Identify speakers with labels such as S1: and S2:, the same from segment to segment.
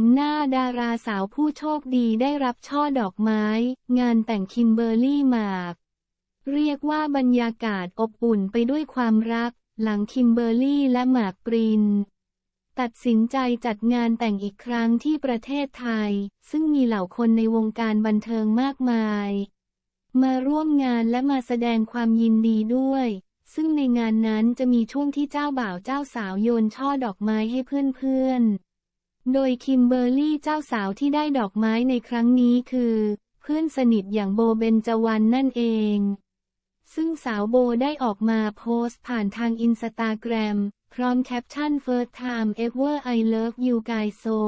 S1: มหน้าดาราสาวผู้โชคดีได้รับช่อดอกไม้ งานแต่งคิมเบอร์รี่หมาก เรียกว่าบรรยากาศอบอุ่นไปด้วยความรัก หลังคิมเบอร์รี่และหมากปริน ตัดสินใจจัดงานแต่งอีกครั้งที่ประเทศไทย ซึ่งมีเหล่าคนในวงการบันเทิงมากมาย มาร่วมงานและมาแสดงความยินดีด้วย ซึ่งในงานนั้นจะมีช่วงที่เจ้าบ่าวเจ้าสาวโยนช่อดอกไม้ให้เพื่อนๆ โดยคิมเบอร์รี่เจ้าสาวที่ได้ดอกไม้ในครั้งนี้คือ เพื่อนสนิทอย่างโบเบนจวันนั่นเอง ซึ่งสาวโบได้ออกมาโพสต์ผ่านทางอินสตาแกรม พร้อมแคปชั่น First time ever I love you guys so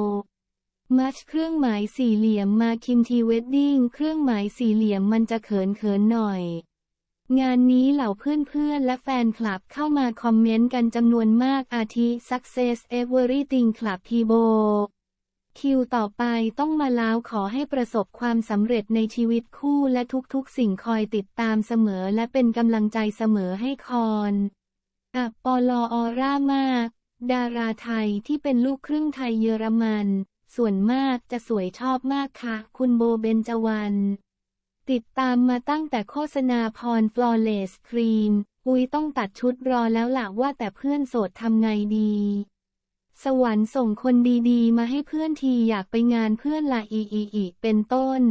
S1: มัชเครื่องหมายสี่เหลี่ยมมาคิมทีเวดดิ้งเครื่องหมายสี่เหลี่ยมมันจะเขินเขินหน่อย งานนี้เหล่าเพื่อนๆ และแฟนคลับเข้ามาคอมเมนต์กันจำนวนมากอาทิ Success Everything Club ทีโบคิวต่อไปต้องมาล้วขอให้ประสบความสำเร็จในชีวิตคู่และทุกๆ สิ่งคอยติดตามเสมอและเป็นกำลังใจเสมอให้คอนอะปอลออร่ามาก ดาราไทยที่เป็นลูกครึ่งไทยเยอรมัน ส่วนมากจะสวยชอบมากค่ะ คุณโบเบนจวัน ติดตามมาตั้งแต่โฆษณาพรฟลอเลสครีมอุ้ยต้องตัดชุดรอแล้วล่ะว่าแต่เพื่อนโสดทำไงดี สวรรค์ส่งคนดีๆ มาให้เพื่อนทีอยากไปงานเพื่อนละอีอีอีเป็นต้น